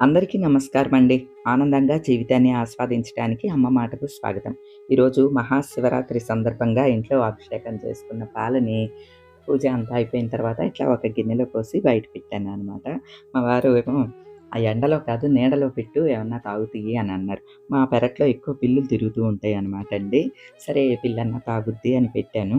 అందరికీ నమస్కారం అండి. ఆనందంగా జీవితాన్ని ఆస్వాదించడానికి అమ్మ మాటకు స్వాగతం. ఈరోజు మహాశివరాత్రి సందర్భంగా ఇంట్లో అభిషేకం చేసుకున్న పాలని పూజ అంతా అయిపోయిన తర్వాత ఇట్లా ఒక గిన్నెలో పోసి బయట పెట్టాను అనమాట మా వారు ఏమో ఆ ఎండలో కాదు నీడలో పెట్టు ఏమన్నా తాగుతాయి అని అన్నారు. మా పెరట్లో ఎక్కువ పిల్లులు తిరుగుతూ ఉంటాయి అనమాట అండి. సరే పిల్లన్నా తాగుద్ది అని పెట్టాను.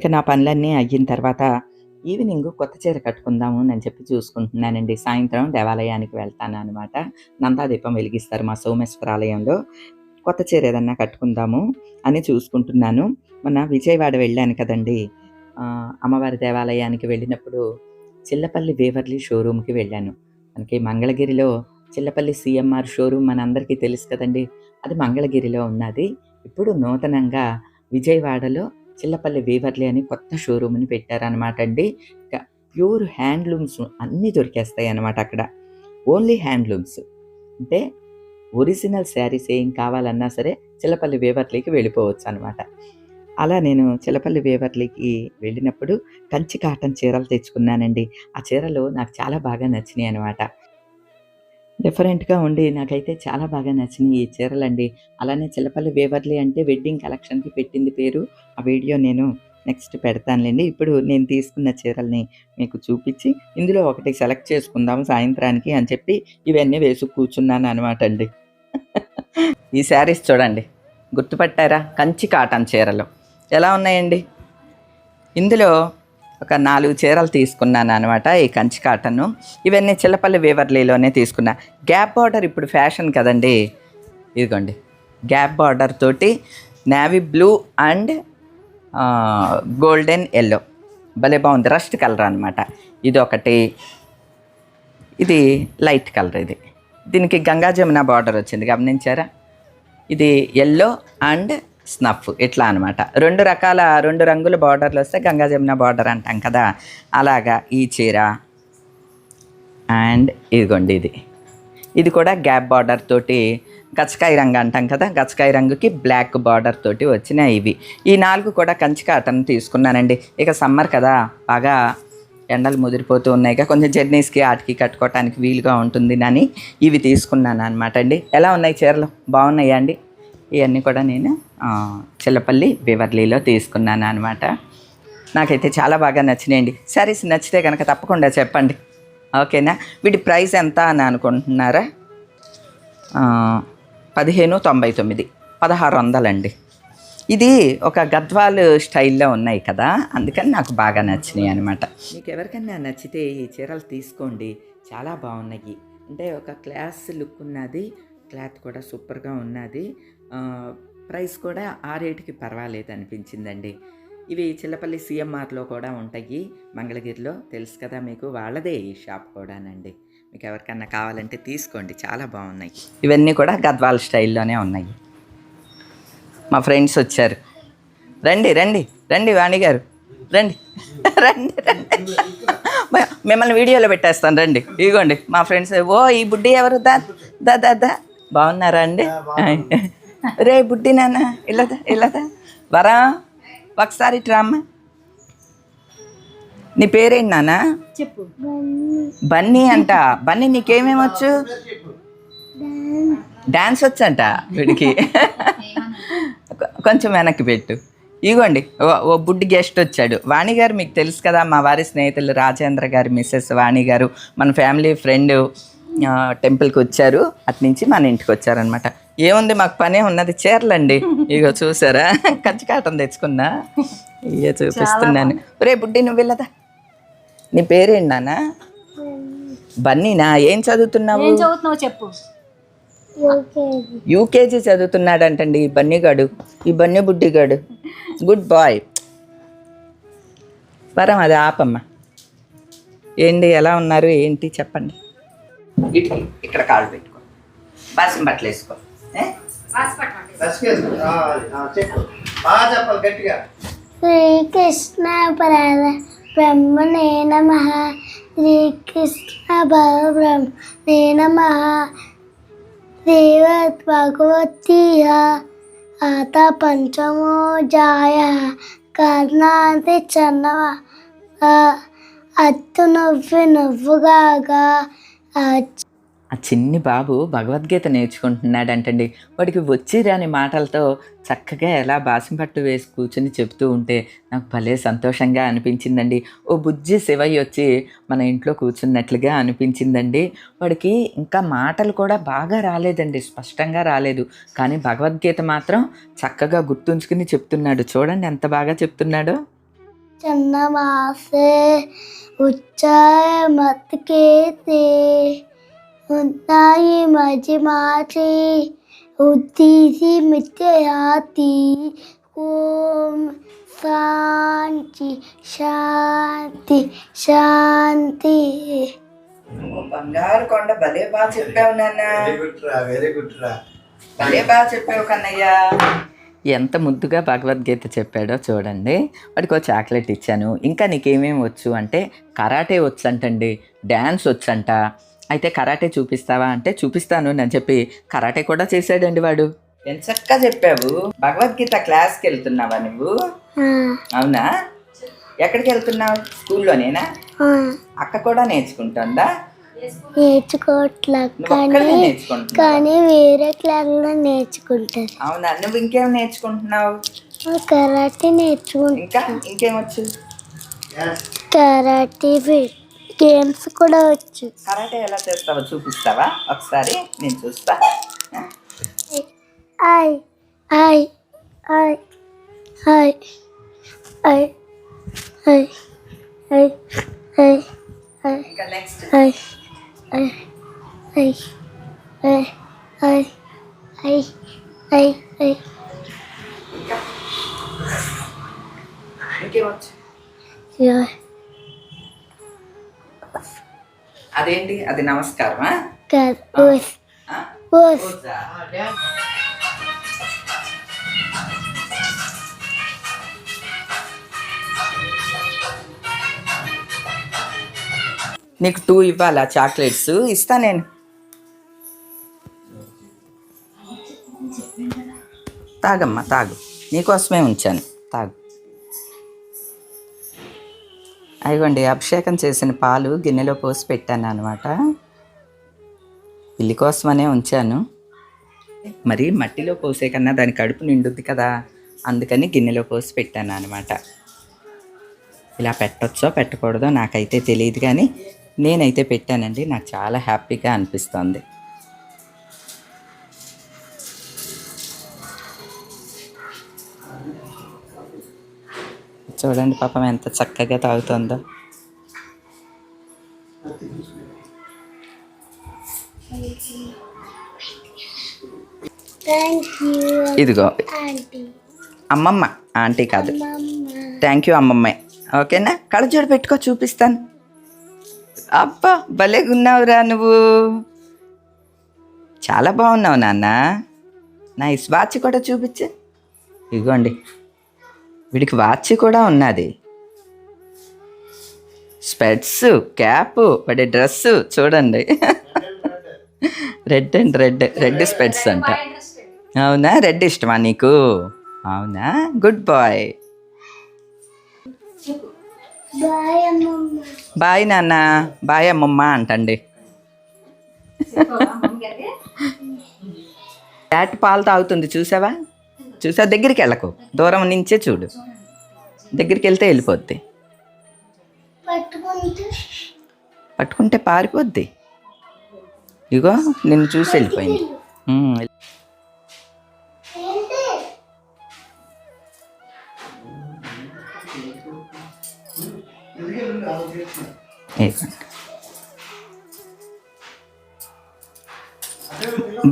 ఇక నా పనులన్నీ అయిన తర్వాత ఈవినింగ్ కొత్త చీర కట్టుకుందాము అని చెప్పి చూసుకుంటున్నానండి. సాయంత్రం దేవాలయానికి వెళ్తాను అనమాట నందాదీపం వెలిగిస్తారు మా సోమేశ్వర ఆలయంలో కొత్త చీర ఏదన్నా కట్టుకుందాము అని చూసుకుంటున్నాను. మొన్న విజయవాడ వెళ్ళాను కదండి. అమ్మవారి దేవాలయానికి వెళ్ళినప్పుడు చిల్లపల్లి వేవర్లీ షోరూమ్కి వెళ్ళాను. మనకి మంగళగిరిలో చిల్లపల్లి సిఎంఆర్ షోరూమ్ మనందరికీ తెలుసు కదండి. అది మంగళగిరిలో ఉన్నది. ఇప్పుడు నూతనంగా విజయవాడలో చిల్లపల్లి వీవర్లీ అని కొత్త షోరూమ్ని పెట్టారనమాట అండి. ప్యూర్ హ్యాండ్లూమ్స్ అన్నీ దొరికేస్తాయి అన్నమాట అక్కడ. Only handlooms. అంటే ఒరిజినల్ శారీస్ ఏం కావాలన్నా సరే చిల్లపల్లి వేవర్లీకి వెళ్ళిపోవచ్చు అనమాట అలా నేను చిలపల్లి వేవర్లీకి వెళ్ళినప్పుడు కంచి కాటన్ చీరలు తెచ్చుకున్నానండి. ఆ చీరలు నాకు చాలా బాగా నచ్చినాయి అనమాట డిఫరెంట్గా ఉండి నాకైతే చాలా బాగా నచ్చినాయి ఈ చీరలండి. అలానే చిలపల్లి వేవర్లీ అంటే వెడ్డింగ్ కలెక్షన్కి పెట్టింది పేరు. ఆ వీడియో నేను నెక్స్ట్ పెడతానులేండి. ఇప్పుడు నేను తీసుకున్న చీరల్ని మీకు చూపించి ఇందులో ఒకటి సెలెక్ట్ చేసుకుందాం సాయంత్రానికి అని చెప్పి ఇవన్నీ వేసి కూర్చున్నాను అనమాట అండి. ఈ శారీస్ చూడండి. గుర్తుపట్టారా? కంచి కాటన్ చీరలు. ఎలా ఉన్నాయండి? ఇందులో ఒక నాలుగు చీరలు తీసుకున్నాను అనమాట ఈ కంచి కాటన్ ఇవన్నీ చిల్లపల్లి వేవర్లీలోనే తీసుకున్నా. గ్యాప్ బార్డర్ ఇప్పుడు ఫ్యాషన్ కదండి. ఇదిగోండి. గ్యాప్ బార్డర్ తోటి navy blue and golden yellow. భలే బాగుంది. రస్ట్ కలర్ అనమాట ఇది ఒకటి ఇది లైట్ కలర్ ఇది. దీనికి గంగా జమున బార్డర్ వచ్చింది. గమనించారా? ఇది ఎల్లో అండ్ స్నఫ్ ఇట్లా అనమాట రెండు రకాల రెండు రంగుల బార్డర్లు వస్తే గంగా జమున బార్డర్ అంటాం కదా. అలాగా ఈ చీర అండ్ ఇదిగోండి ఇది. ఇది కూడా గ్యాప్ బార్డర్ తోటి గచ్చకాయ రంగు అంటాం కదా. గచ్చకాయ రంగుకి బ్లాక్ బార్డర్ తోటి వచ్చినాయి ఇవి. ఈ నాలుగు కూడా కంచి కాటన్ తీసుకున్నానండి. ఇక సమ్మర్ కదా బాగా ఎండలు ముదిరిపోతూ ఉన్నాయి. కొంచెం జర్నీస్కి ఆటికి కట్టుకోవటానికి వీలుగా ఉంటుంది అని ఇవి తీసుకున్నాను అనమాట అండి. ఎలా ఉన్నాయి చీరలు? బాగున్నాయా అండి? ఇవన్నీ కూడా నేను చిల్లపల్లి బీవర్లీలో తీసుకున్నాను అనమాట నాకైతే చాలా బాగా నచ్చినాయండి. సారీస్ నచ్చితే కనుక తప్పకుండా చెప్పండి. ఓకేనా? వీటి ప్రైస్ ఎంత అని అనుకుంటున్నారా? పదిహేను తొంభై తొమ్మిది. పదహారు వందలండి. ఇది ఒక గద్వాల్ స్టైల్లో ఉన్నాయి కదా అందుకని నాకు బాగా నచ్చినాయి అనమాట మీకు ఎవరికైనా నచ్చితే ఈ చీరలు తీసుకోండి. చాలా బాగున్నాయి. అంటే ఒక క్లాస్ లుక్ ఉన్నది క్లాత్ కూడా సూపర్గా ఉన్నది. ప్రైస్ కూడా ఆ రేటుకి పర్వాలేదు అనిపించిందండి ఇవి చిల్లపల్లి సిఎంఆర్లో కూడా ఉంటాయి. మంగళగిరిలో తెలుసు కదా మీకు వాళ్ళదే ఈ షాప్ కూడానండి. మీకు ఎవరికన్నా కావాలంటే తీసుకోండి చాలా బాగున్నాయి. ఇవన్నీ కూడా గద్వాల్ స్టైల్లోనే ఉన్నాయి. మా ఫ్రెండ్స్ వచ్చారు. రండి రండి రండి వాణి గారు. రండి రండి రండి. మిమ్మల్ని వీడియోలో పెట్టేస్తాను రండి. ఇదిగోండి మా ఫ్రెండ్స్ ఓ ఈ బుడ్డి ఎవరు? దా దా దా. దా బాగున్నారా అండి? రే బుడ్డి నాన్న ఇల్లదా ఇల్లదా వరా ఒకసారి రామ్మా. నీ పేరేంటి నాన్న? చెప్పు. బన్నీ అంట. బన్నీ నీకేమేమి వచ్చు డాన్స్ వచ్చంట వీడికి. కొంచెం వెనక్కి పెట్టు. ఇగోండి ఓ- ఓ బుడ్డి గెస్ట్ వచ్చాడు. వాణి గారు మీకు తెలుసు కదా మా వారి స్నేహితులు రాజేంద్ర గారు మిస్సెస్ వాణి గారు మన ఫ్యామిలీ ఫ్రెండ్ టెంపుల్కి వచ్చారు. అటు నుంచి మన ఇంటికి వచ్చారనమాట ఏముంది మాకు పనే ఉన్నది చీరలండి. ఇగో చూసారా? కంచి కాటం తెచ్చుకున్నా. ఇక చూపిస్తున్నాను. రే బుడ్డి నువ్వు వెళ్ళదా? నీ పేరేంటి నాన్న? బన్నీనా? ఏం చదువుతున్నావు? ఏం చదువుతున్నావు చెప్పు. యూకేజీ చదువుతున్నాడంటండి ఈ బన్నీగాడు ఈ బన్నీ బుడ్డిగాడు. Good bye. పరం అది ఆపమ్మ. ఏంటి ఎలా ఉన్నారు ఏంటి చెప్పండి. ఇక్కడ కాళ్ళు పెట్టుకో. బాసం బట్టలు వేసుకో. శ్రీకృష్ణ పరాధ బ్రహ్మణే నమ శ్రీకృష్ణ పరబ్రహ్మ నే నమ దేవత్ భగవతి అత పంచమోజాయ కర్ణాది చన్నవ అత్తు నువ్వు నువ్వుగా ఆ చిన్ని బాబు భగవద్గీత నేర్చుకుంటున్నాడంటండి. వాడికి వచ్చి రాని మాటలతో చక్కగా ఎలా బాసం పట్టు వేసి కూర్చుని చెప్తూ ఉంటే నాకు భలే సంతోషంగా అనిపించిందండి. ఓ బుజ్జి శివయ్య వచ్చి మన ఇంట్లో కూర్చున్నట్లుగా అనిపించిందండి. వాడికి ఇంకా మాటలు కూడా బాగా రాలేదండి స్పష్టంగా రాలేదు. కానీ భగవద్గీత మాత్రం చక్కగా గుర్తుంచుకుని చెప్తున్నాడు. చూడండి ఎంత బాగా చెప్తున్నాడో. చన్నమాసే ఉచ్చాయ మతికేతే ఉన్నాయి మజి మాచి ఉద్దీసి మిత్యాతి ఓం శాంతి శాంతి శాంతి. బంగారు కొండ భలే బాగా చెప్పావు నాన్న. వెరీ గుడ్ రా వెరీ గుడ్ రా. భలే బాగా చెప్పావు కన్నయ్య. ఎంత ముద్దుగా భగవద్గీత చెప్పాడో చూడండి. వాడికి ఒక చాక్లెట్ ఇచ్చాను. ఇంకా నీకేమేమి వచ్చు అంటే కరాటే వచ్చు అంటండి డ్యాన్స్ వచ్చంట అయితే కరాటే చూపిస్తావా అంటే చూపిస్తాను అని చెప్పి కరాటే కూడా చేశాడండి వాడు. ఎంత చక్కగా చెప్పావు. భగవద్గీత క్లాస్కి వెళ్తున్నావా నువ్వు? అవునా? ఎక్కడికి వెళ్తున్నావు? స్కూల్లోనేనా? అక్క కూడా నేర్చుకుంటుందా? నేర్చుకోవట్లే కానీ కానీ వేరే క్లాస్లో నేర్చుకుంటారు. అవునా? నువ్వు ఇంకేం నేర్చుకుంటున్నావు? కరాటే నేర్చుకుంటారు ఇంకా? ఇంకేమొచ్చు కరాటే గేమ్స్ కూడా వచ్చు కరాటే ఎలా చేస్తావో చూపిస్తావా ఒకసారి నేను చూస్తా ఐ ఐ ఐ ఐ ఐ ఐ ఐ ఐ ఐ ఐ ఐ ఐ ఐ ఐ ఐ ఐ ఐ ఇంకేమొచ్చు అదేంటి? అది నమస్కారమా? నీకు టూ ఇవ్వాలా చాక్లెట్స్? ఇస్తా నేను. తాగమ్మా తాగు. నీకోసమే ఉంచాను. తాగు. అయ్యండి అభిషేకం చేసిన పాలు గిన్నెలో పోసి పెట్టాను అనమాట పిల్లి కోసమనే ఉంచాను. మరి మట్టిలో పోసే కన్నా దాని కడుపు నిండుద్ది కదా అందుకని గిన్నెలో పోసి పెట్టాను అనమాట ఇలా పెట్టచ్చో పెట్టకూడదో నాకైతే తెలియదు కానీ నేనైతే పెట్టానండి నాకు చాలా హ్యాపీగా అనిపిస్తుంది. చూడండి పాపం ఎంత చక్కగా తాగుతుందో. ఇదిగో. అమ్మమ్మ ఆంటీ కాదు. థ్యాంక్ యూ అమ్మమ్మాయి ఓకేనా? కళ్ళజోడు పెట్టుకో చూపిస్తాను. అబ్బా భలే ఉన్నావురా నువ్వు. చాలా బాగున్నావు నాన్న. నైస్ వాచ్ కూడా చూపించు. ఇదిగోండి. వీడికి వాచ్ కూడా ఉన్నది. స్పెట్స్ క్యాప్ వాడి డ్రెస్ చూడండి. Red and red red specs అంట. అవునా? రెడ్ ఇష్టమా నీకు? అవునా? Good boy. బాయ్ నాన్న. బాయ్ అమ్మమ్మ అంటండి. క్యాట్ పాలు తాగుతుంది చూసావా? చూసా దగ్గరికి వెళ్ళకు. దూరం నుంచే చూడు. దగ్గరికి వెళ్తే వెళ్ళిపోద్ది. పట్టుకుంటే పట్టుకుంటే పారిపోద్ది. ఇగో నిన్ను చూసి వెళ్ళిపోయింది.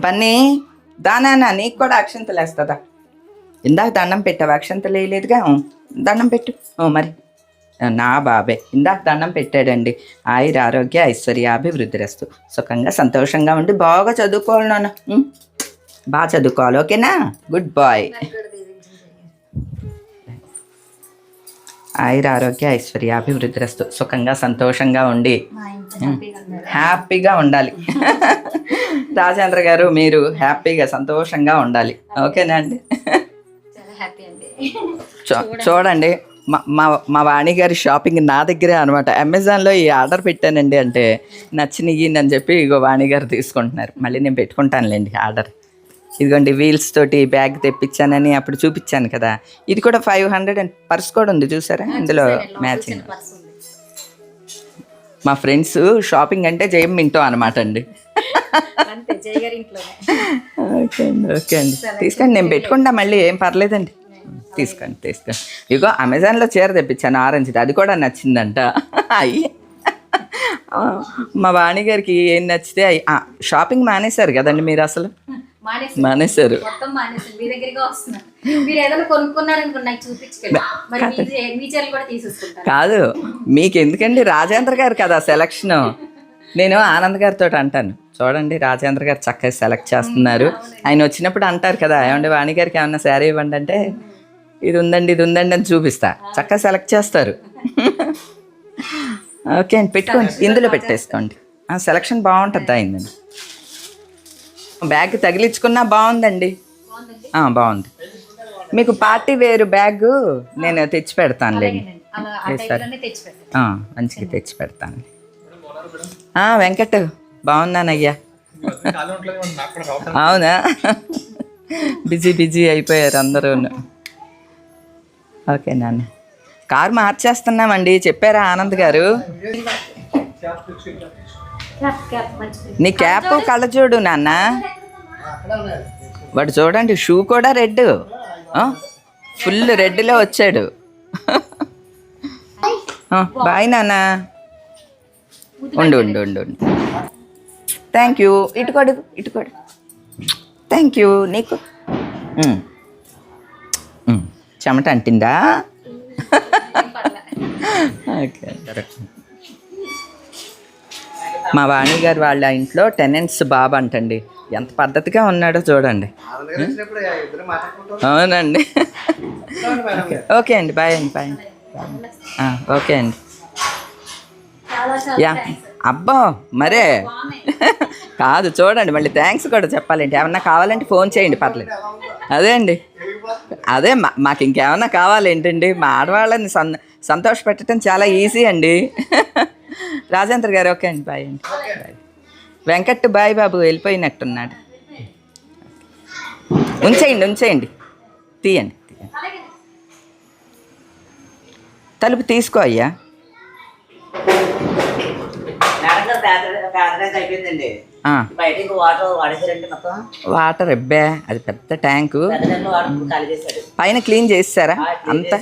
బన్నీ దానా నీకు కూడా అక్షంతలు వేస్తుందా? ఇందాక దండం పెట్టావు? అక్షంతలు వేయలేదుగా ఉం, దండం పెట్టు. ఓ మరి. నా బాబే. ఇందాక దండం పెట్టాడండి. ఆయుర ఆరోగ్య ఐశ్వర్య అభివృద్ధి రస్తు సుఖంగా సంతోషంగా ఉండి బాగా చదువుకోవాలి నాన్న? బాగా చదువుకోవాలి ఓకేనా? గుడ్ బాయ్ ఆయుర ఆరోగ్య ఐశ్వర్య అభివృద్ధి రస్తు సుఖంగా సంతోషంగా ఉండి. హ్యాపీగా ఉండాలి. రాజేంద్ర గారు మీరు హ్యాపీగా సంతోషంగా ఉండాలి. ఓకేనా అండి? హ్యాపీ అండి. చూ- చూడండి. మా మా మా వాణి గారి షాపింగ్ నా దగ్గరే అనమాట అమెజాన్లో ఈ ఆర్డర్ పెట్టానండి అంటే నచ్చినవి అని చెప్పి ఇగో వాణి గారు తీసుకుంటున్నారు. మళ్ళీ నేను పెట్టుకుంటానులేండి ఆర్డర్. ఇదిగోండి వీల్స్ తోటి బ్యాగ్ తెప్పించానని అప్పుడు చూపించాను కదా. ఇది కూడా ఫైవ్ హండ్రెడ్ అండ్ పర్స్ కూడా ఉంది చూసారా? ఇందులో మ్యాచింగ్. మా ఫ్రెండ్స్ షాపింగ్ అంటే జయం మింటో అనమాట అండి. అంతే జయగారి ఇంట్లోనే. ఓకే అండి. ఓకే అండి. తీసుకోండి. నేను పెట్టుకుంటా మళ్ళీ ఏం పర్లేదండి. తీసుకోండి తీసుకోండి ఇగో అమెజాన్లో చీర తెప్పించాను ఆరెంజ్ది అది కూడా నచ్చిందంట. అయ్యి మా వాణి గారికి ఏం నచ్చితే అయ్యి ఆ, షాపింగ్ మానేశారు కదండి మీరు అసలు? మానేశారు. మొత్తం మానేసి మీ దగ్గరికి వస్తున్నారు. మీరు ఏదైనా కొనుక్కున్నారనుకో నాకు చూపించుకెళ్ళి మరి మీ చే- మీ చీరలు కూడా తీసేసుకుంటాను కాదు మీకు ఎందుకండి రాజేంద్ర గారు కదా సెలక్షన్? నేను ఆనంద్ గారితో అంటాను. చూడండి రాజేంద్ర గారు చక్కగా సెలెక్ట్ చేస్తున్నారు. ఆయన వచ్చినప్పుడు అంటారు కదా ఏమండి వాణి గారికి ఏమన్నా శారీ ఇవ్వండి అంటే ఇది ఉందండి ఇది ఉందండి అని చూపిస్తా. చక్కగా సెలెక్ట్ చేస్తారు. ఓకే అండి పెట్టుకోండి. ఇందులో పెట్టేసుకోండి. సెలక్షన్ బాగుంటుంది అయిందండి బ్యాగ్ తగిలించుకున్నా బాగుందండి. బాగుంది. మీకు పార్టీ వేరు బ్యాగ్ నేను తెచ్చి పెడతానులేండి. మంచిగా తెచ్చి పెడతాను వెంకట్ బాగున్నానయ్యా. అవునా? బిజీ బిజీ అయిపోయారు అందరూ. ఓకే నాన్న. కారు మార్చేస్తున్నామండి చెప్పారా ఆనంద్ గారు? క్యాప్ నీ క్యాప్ కళ్ళజోడు నాన్న. వాడు చూడండి షూ కూడా రెడ్ ఫుల్ రెడ్లో వచ్చాడు. బాయ్ నాన్న. ఉండు ఉండు ఉండు ఉండు. థ్యాంక్ యూ ఇటుకోడు ఇటుకోడు థ్యాంక్ యూ నీకు. చెమట అంటిందా? ఓకే. మా వాణి గారు వాళ్ళ ఇంట్లో టెనెంట్స్ బాబు అంటండి. ఎంత పద్ధతిగా ఉన్నాడో చూడండి. అవునండి. ఓకే అండి. బాయ్ అండి బాయ్ అండి. ఆ, ఓకే అండి. యా. అబ్బా మరే. కాదు చూడండి మళ్ళీ థ్యాంక్స్ కూడా చెప్పాలండి ఏమన్నా కావాలంటే ఫోన్ చేయండి పర్లేదు. అదే అండి అదే మా మాకు ఇంకేమన్నా కావాలి ఏంటండి? మా ఆడవాళ్ళని సం సంతోష పెట్టడం చాలా ఈజీ అండి. రాజేంద్ర గారు ఓకే అండి బాయ్ అండి. వెంకట్ బాయ్ బాబు వెళ్ళిపోయినట్టున్నాడు. ఉంచేయండి ఉంచేయండి. తీయండి తీయండి. తలుపు తీసుకో అయ్యా. వాటర్ ఎబ్బే అది పెద్ద ట్యాంకు పైన క్లీన్ చేస్తారా అంత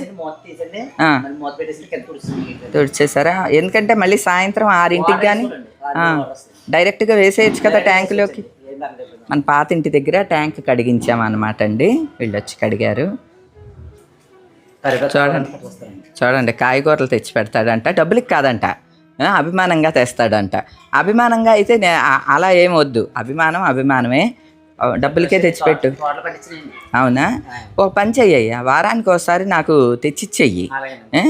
తుడిచేసారా ఎందుకంటే మళ్ళీ సాయంత్రం ఆరింటికి కానీ డైరెక్ట్గా వేసేయచ్చు కదా ట్యాంకులోకి మన పాత ఇంటి దగ్గర ట్యాంక్ కడిగించామన్నమాట అండి వీళ్ళు వచ్చి కడిగారు చూడండి చూడండి కాయగూరలు తెచ్చి పెడతాడంట డబ్బులకి కాదంట అభిమానంగా తెస్తాడంట. అభిమానంగా అయితే అలా ఏం వద్దు. అభిమానం అభిమానమే. డబ్బులకే తెచ్చిపెట్టు. అవునా? ఓ పని చెయ్యయ్యా. వారానికి ఒకసారి నాకు ఏ?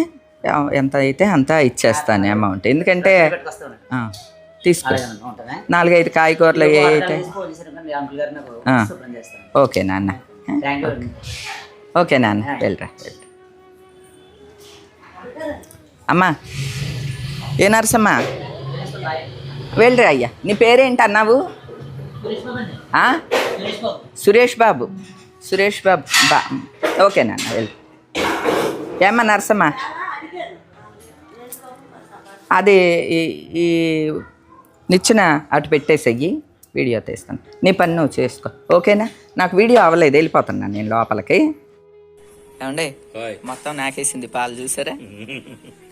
ఎంత అయితే అంత ఇచ్చేస్తాను అమౌంట్. ఎందుకంటే తీసుకో. నాలుగైదు కాయగూరలు ఏ అయితే. ఓకే నాన్న. ఓకే నాన్న. వెళ్ళరా వెళ్ళరా. అమ్మా. ఏ నరసమ్మా వెళ్ళరా అయ్యా. నీ పేరేంటి అన్నావు? సురేష్ బాబు. సురేష్ బాబు. బా. ఓకే నాన్న వెళ్ళు. ఏమ్మా నరసమ్మ అది ఈ- ఈ నిచ్చిన అటు పెట్టేసెయ్యి వీడియో తీస్తాను. నీ పని నువ్వు చేసుకో. ఓకేనా? నాకు వీడియో అవ్వలేదు వెళ్ళిపోతున్నాను నేను లోపలికి. ఏమండి? మొత్తం నాకేసింది పాలు చూసారా?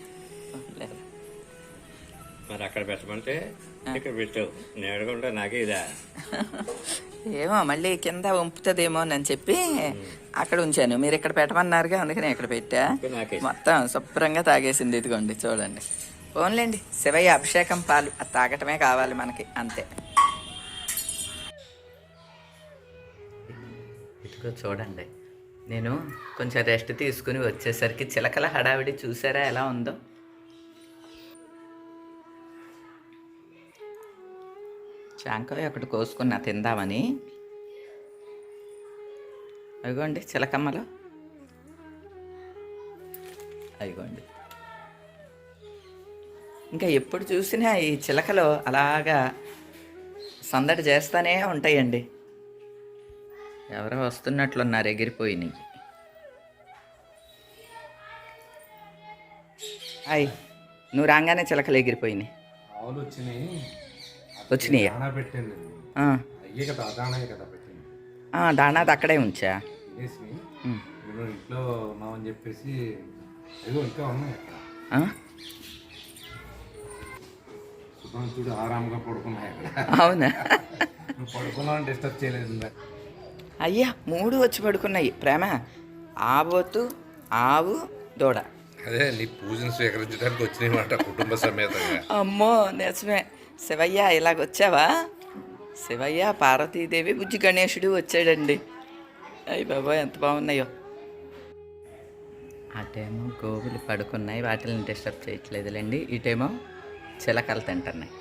మరి అక్కడ పెట్టమంటే ఇక్కడ పెట్టావు అడగకుండా నాకే ఇదా. ఏమో మళ్ళీ కింద వంపుతుందేమో అని చెప్పి అక్కడ ఉంచాను. మీరు ఇక్కడ పెట్టమన్నారుగా అందుకని ఇక్కడ పెట్టా. నాకే మొత్తం శుభ్రంగా తాగేసింది ఇదిగోండి చూడండి. ఓన్లేండి శివయ్య అభిషేకం పాలు అది తాగటమే కావాలి మనకి అంతే. ఇదిగో చూడండి నేను కొంచెం రెస్ట్ తీసుకుని వచ్చేసరికి చిలకల హడావిడి చూసారా ఎలా ఉందో? చాంకాయ ఒకటి కోసుకున్నా తిందామని. అదిగోండి చిలకమ్మలో. అదిగోండి. ఇంకా ఎప్పుడు చూసినా ఈ చిలకలు అలాగా సందడి చేస్తూనే ఉంటాయండి. ఎవరో వస్తున్నట్లున్నారు ఎగిరిపోయినాయి. అయ్ నువ్వు రాగానే చిలకలు ఎగిరిపోయినాయి. వచ్చినాయి? దానాది అక్కడే ఉంచా. ఇంట్లో ఉన్నామని చెప్పేసి ఏదో ఇంకా ఉన్నాయి చూడు ఆరాంగా పడుకున్నాయి అవునా? నువ్వు పడుకున్నావు డిస్టర్బ్ చేయలేదు. అయ్యా మూడు వచ్చి పడుకున్నాయి. ప్రేమ ఆబోతు ఆవు దూడ. అదే నీ పూజను స్వీకరించడానికి వచ్చినాయన్నమాట కుటుంబ సమేతంగా. అమ్మో నిజమే. శివయ్య ఇలాగొచ్చావా శివయ్య పార్వతీదేవి బుజ్జి గణేశుడు వచ్చాడండి. అయ్యి బాబా ఎంత బాగున్నాయో. అటేమో గోవులు పడుకున్నాయి వాటిని డిస్టర్బ్ చేయట్లేదులేండి. ఇటేమో చిలకలు తింటున్నాయి.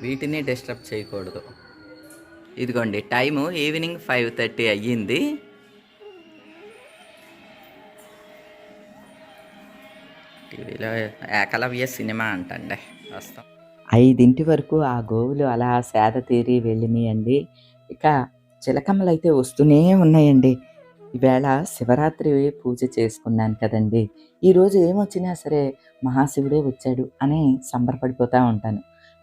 వీటిని డిస్టర్బ్ చేయకూడదు. ఇదిగోండి టైము ఈవినింగ్ ఫైవ్ థర్టీ అయ్యింది. టీవీలో ఏకలవ్య సినిమా అంటండి. వస్తాం. ఐదింటి వరకు ఆ గోవులు అలా సేద తీరి వెళ్ళినాయండి. ఇక చిలకమ్మలు అయితే వస్తూనే ఉన్నాయండి. ఈవేళ శివరాత్రి పూజ చేసుకున్నాను కదండి. ఈరోజు ఏమొచ్చినా సరే మహాశివుడే వచ్చాడు అని సంబరపడిపోతూ ఉంటాను.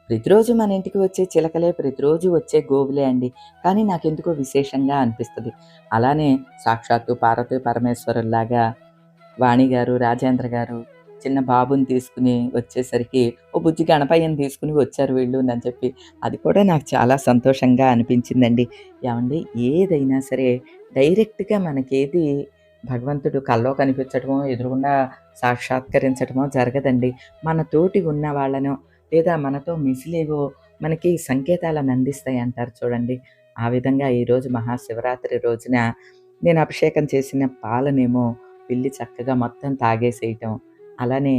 ప్రతిరోజు మన ఇంటికి వచ్చే చిలకలే ప్రతిరోజు వచ్చే గోవులే అండి. కానీ నాకెందుకో విశేషంగా అనిపిస్తుంది. అలానే సాక్షాత్తు పార్వతీ పరమేశ్వరుల్లాగా వాణి గారు రాజేంద్ర గారు చిన్న బాబుని తీసుకుని వచ్చేసరికి ఓ బుజ్జి గణపయ్యని తీసుకుని వచ్చారు వీళ్ళు అని చెప్పి అది కూడా నాకు చాలా సంతోషంగా అనిపించిందండి. ఏమండి ఏదైనా సరే డైరెక్ట్గా మనకేది భగవంతుడు కల్లో కనిపించడమో ఎదురుగుండా సాక్షాత్కరించడమో జరగదండి. మన తోటి ఉన్న వాళ్ళనో లేదా మనతో మిసిలేవో మనకి సంకేతాలను అందిస్తాయి అంటారు చూడండి. ఆ విధంగా ఈరోజు మహాశివరాత్రి రోజున నేను అభిషేకం చేసిన పాలనేమో పిల్లి చక్కగా మొత్తం తాగేసేయటం అలానే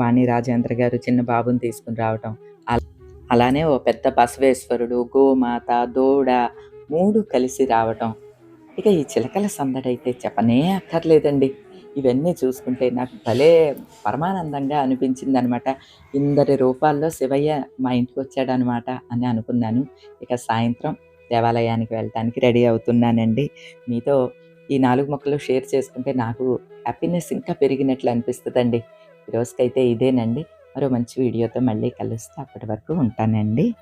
వాణి రాజేంద్ర గారు చిన్న బాబుని తీసుకుని రావటం. అలానే ఓ పెద్ద బసవేశ్వరుడు గోమాత దూడ మూడు కలిసి రావటం. ఇక ఈ చిలకల సందడి అయితే చెప్పనే అక్కర్లేదండి. ఇవన్నీ చూసుకుంటే నాకు భలే పరమానందంగా అనిపించింది అనమాట ఇందరి రూపాల్లో శివయ్య మా ఇంటికి వచ్చాడనమాట అని అనుకున్నాను. ఇక సాయంత్రం దేవాలయానికి వెళ్ళటానికి రెడీ అవుతున్నానండి. మీతో ఈ నాలుగు మొక్కలు షేర్ చేసుకుంటే నాకు హ్యాపీనెస్ ఇంకా పెరిగినట్లు అనిపిస్తుందండి. ఈరోజుకైతే ఇదేనండి. మరో మంచి వీడియోతో మళ్ళీ కలుస్తే. అప్పటి వరకు ఉంటానండి.